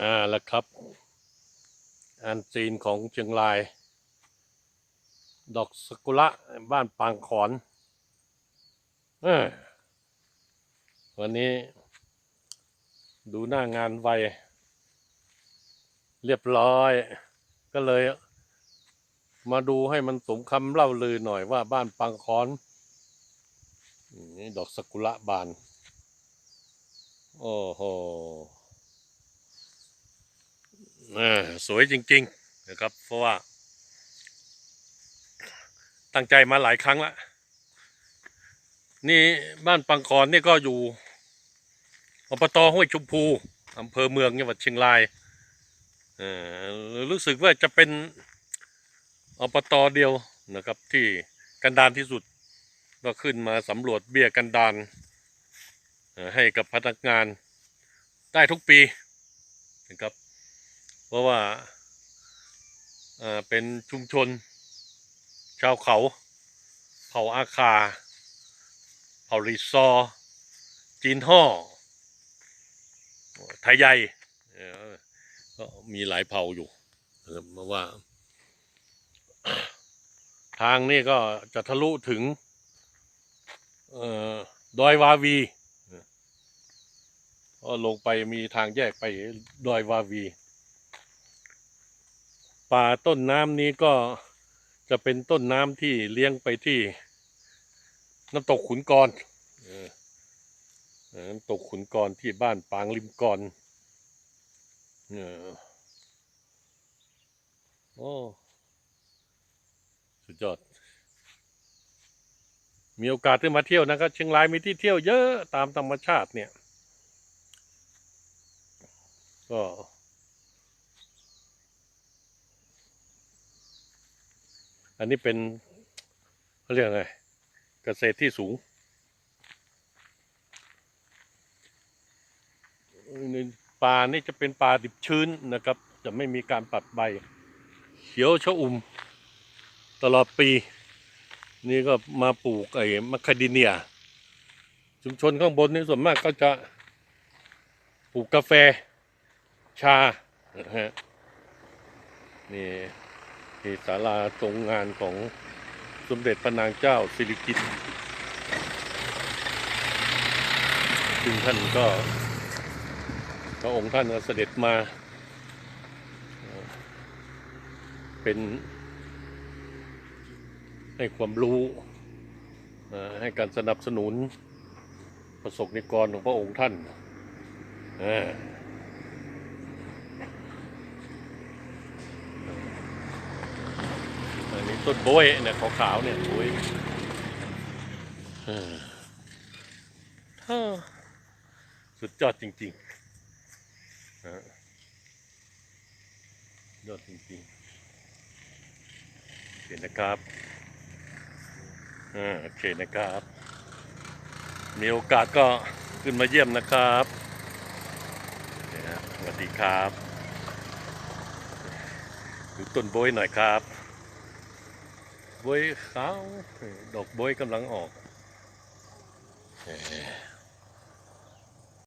อ่าแล้วครับ อันซีนของเชียงราย ดอกสกุระบ้านปางขอนอวันนี้ ดูหน้างานไว เรียบร้อย ก็เลย มาดูให้มันสมคำเล่าลือหน่อยว่าบ้านปางขอนนี่ดอกสกุระบาน โอ้โห สวยจริง ๆ นะครับ เพราะว่า ตั้งใจมาหลายครั้งละนี่บ้านปังกรนี่ก็อยู่อบตห้วยชมพูอำเภอเมืองจังหวัดเชียงรายอ่อรู้สึกว่าจะเป็นอบตเดียวนะครับ ที่กันดานที่สุดก็ขึ้นมาสำรวจเบี้ยกันดานให้กับพนักงานได้ทุกปีนะครับ ราะว่าเป็นชุมชน ชาวเขา เผ่าอาคา เผ่ารีซอ จีนห่อไทยใหญ่ก็มีหลายเผ่าอยู่เพราะว่า ทางนี่ก็จะทะลุถึงออดอยวาวีก็ลงไปมีทางแยกไปดอยวาวี ป่าต้นน้ำนี้ก็จะเป็นต้นน้ำที่เลี้ยงไปที่ น้ำตกขุนกรน้ำตกขุนกรที่บ้านปางริมกรเออโอ้สุดยอด มีโอกาสได้มาเที่ยวนะครับเชียงรายมีที่เที่ยวเยอะตามธรรมชาติเนี่ย ก็ อันนี้เป็นเขาเรียกไงเกษตรที่สูงป่านี่จะเป็นป่าดิบชื้นนะครับ จะไม่มีการปัดใบ เขียวชอุ่ม ตลอดปี นี่ก็มาปลูกไอ้มัคคาดิเนีย ชุมชนข้างบนนี่ส่วนมากก็จะปลูกกาแฟชานะฮะนี่ ที่ศาลาตรงงานของสมเด็จพระนางเจ้าสิริกิติ์ซึ่งท่านก็พระองค์ท่านก็เสด็จมา เป็นให้ความรู้ให้การสนับสนุนประสบนิกรของพระองค์ท่านอ่อ อันนี้ ต้นโบยเนี่ยขาวๆเนี่ยโบยเออฮ่าสุดยอดจริงๆนะยอดจริงๆโอเคนะครับอ่าโอเคนะครับ มีโอกาสก็ขึ้นมาเยี่ยมนะครับสวัสดีครับดูต้นโบยหน่อยครับ บวยขาว ดอกบวยกำลังออก